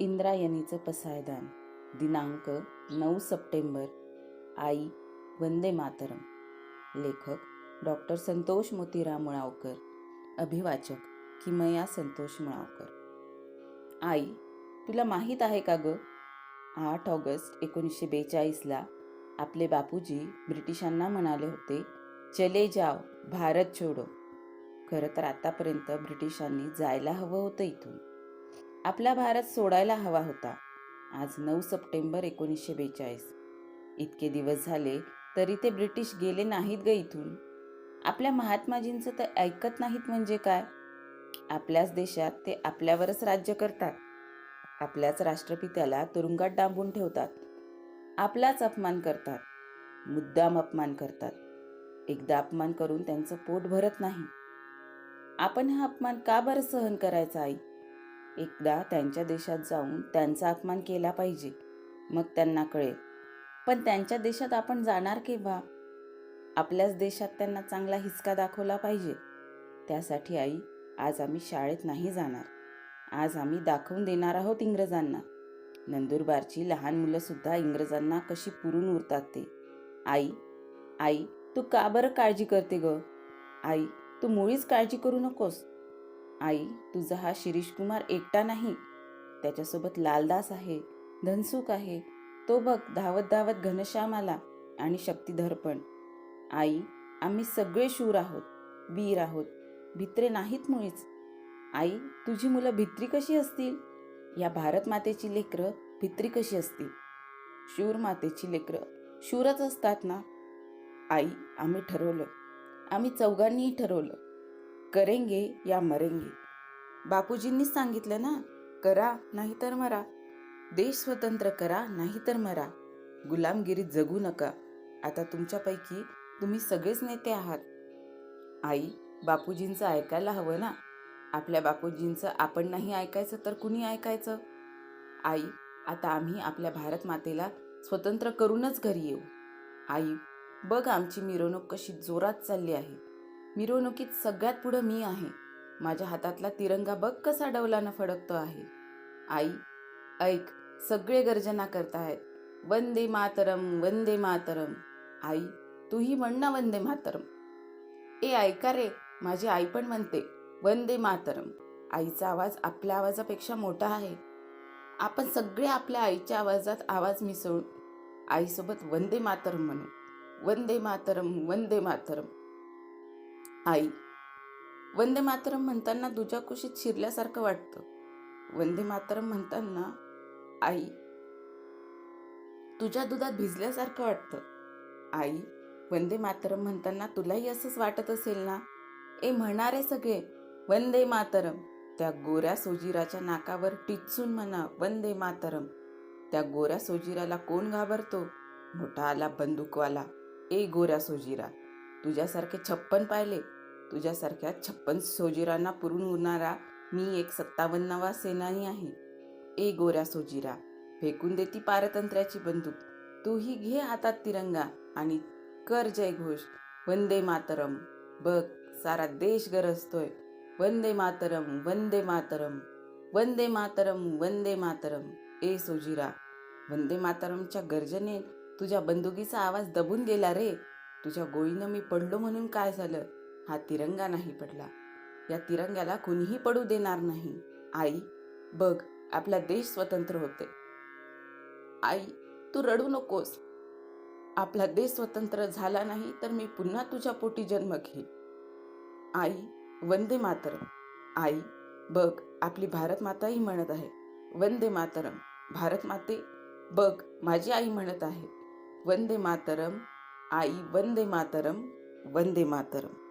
इंद्रायणीचं पसायदान. दिनांक नऊ सप्टेंबर. आई वंदे मातरम. लेखक डॉक्टर संतोष मोतीराम मुळावकर. अभिवाचक किमया संतोष मुळावकर. आई तुला माहीत आहे का ग? आठ ऑगस्ट एकोणीसशे बेचाळीसला आपले बापूजी ब्रिटिशांना म्हणाले होते चले जाओ भारत छोडो. खरं तर आतापर्यंत ब्रिटिशांनी जायला हवं होतं इथून. आपला भारत सोडायला हवा होता. आज नऊ सप्टेंबर एकोणीसशे बेचाळीस. इतके दिवस झाले तरी ते ब्रिटिश गेले नाहीत ग इथून. आपल्या महात्माजींचं तर ऐकत नाहीत म्हणजे काय? आपल्याच देशात ते आपल्यावरच राज्य करतात. आपल्याच राष्ट्रपित्याला तुरुंगात डांबून ठेवतात. आपलाच अपमान करतात. मुद्दाम अपमान करतात. एकदा अपमान करून त्यांचं पोट भरत नाही. आपण हा अपमान का बरं सहन करायचा आई? एकदा त्यांच्या देशात जाऊन त्यांचा अपमान केला पाहिजे मग त्यांना कळेल. पण त्यांच्या देशात आपण जाणार केव्हा? आपल्याच देशात त्यांना चांगला हिसका दाखवला पाहिजे. त्यासाठी आई आज आम्ही शाळेत नाही जाणार. आज आम्ही दाखवून देणार आहोत इंग्रजांना. नंदुरबारची लहान मुलंसुद्धा इंग्रजांना कशी पुरून उरतात ते. आई आई तू का बरं काळजी करते ग? आई तू मुळीच काळजी करू नकोस. आई तुझा हा शिरीष कुमार एकटा नाही. त्याच्यासोबत लालदास आहे धनसुख आहे. तो बघ धावत धावत घनश्याम आला आणि शक्तिधर पण. आई आम्ही सगळे शूर आहोत वीर आहोत भित्रे नाहीत मुळीच. आई तुझी मुलं भित्री कशी असतील? या भारत मातेची लेकरं भित्री कशी असतील? शूर मातेची लेकरं शूरच असतात ना? आई आम्ही ठरवलं. आम्ही चौघांनीही ठरवलं. करेंगे या मरेंगे. बापूजींनीच सांगितलं ना करा नाहीतर मरा. देश स्वतंत्र करा नाहीतर मरा. गुलामगिरीत जगू नका. आता तुमच्यापैकी तुम्ही सगळेच नेते आहात. आई बापूजींचं ऐकायला हवं ना? आपल्या बापूजींचं आपण नाही ऐकायचं तर कुणी ऐकायचं? आई आता आम्ही आपल्या भारत मातेला स्वतंत्र करूनच घरी येऊ. आई बघ आमची मिरवणूक कशी जोरात चालली आहे. मिरवणुकीत सगळ्यात पुढं मी आहे. माझ्या हातातला तिरंगा बघ कसा डवलानं फडकतो आहे. आई ऐक सगळे गर्जना करतायत वंदे मातरम वंदे मातरम. आई तूही म्हण ना वंदे मातरम. ए ऐका रे माझी आई पण म्हणते वंदे मातरम. आईचा आवाज आपल्या आवाजापेक्षा मोठा आहे. आपण सगळे आपल्या आईच्या आवाजात आवाज मिसळून आईसोबत वंदे मातरम म्हणू. वंदे मातरम वंदे मातरम. आई. वंदे मातरम म्हणताना तुझ्या कुशीत शिरल्यासारखं वाटतं. वंदे मातरम म्हणताना आई तुझ्या दुधात भिजल्यासारखं वाटतं. आई वंदे मातरम म्हणताना तुलाही असंच वाटत असेल ना? ए म्हणारे सगळे वंदे मातरम. त्या गोऱ्या सोजीराच्या नाकावर टिचून म्हणा वंदे मातरम. त्या गोऱ्या सोजीराला कोण घाबरतो? मोठा आला बंदूकवाला. ए गोऱ्या सोजीरा तुझ्यासारखे छप्पन पाहिले तुझ्यासारख्या छप्पन सोजीरांना पुरून उरणारा मी एक सत्तावन्नावा सेनानी आहे. ए गोऱ्या सोजीरा फेकून देती पारतंत्र्याची बंदूक. तूही घे हातात तिरंगा आणि कर जय घोष वंदे मातरम. बघ सारा देश गरजतोय. वंदे मातरम वंदे मातरम. वंदे मातरम वंदे मातरम. ए सोजीरा वंदे मातरमच्या गर्जने तुझ्या बंदुकीचा आवाज दबून गेला रे. तुझ्या गोळीनं मी पडलो म्हणून काय झालं? हा तिरंगा नाही पडला. या तिरंग्याला कुणीही पडू देणार नाही. आई बघ आपला देश स्वतंत्र होते. आई तू रडू नकोस. आपला देश स्वतंत्र झाला नाही तर मी पुन्हा तुझ्या पोटी जन्म घेईन. आई वंदे मातरम. आई बघ आपली भारत माताही म्हणत आहे. वंदे मातरम. भारत माते बघ माझी आई म्हणत आहे. वंदे मातरम. आई वंदे मातरम. वंदे मातरम.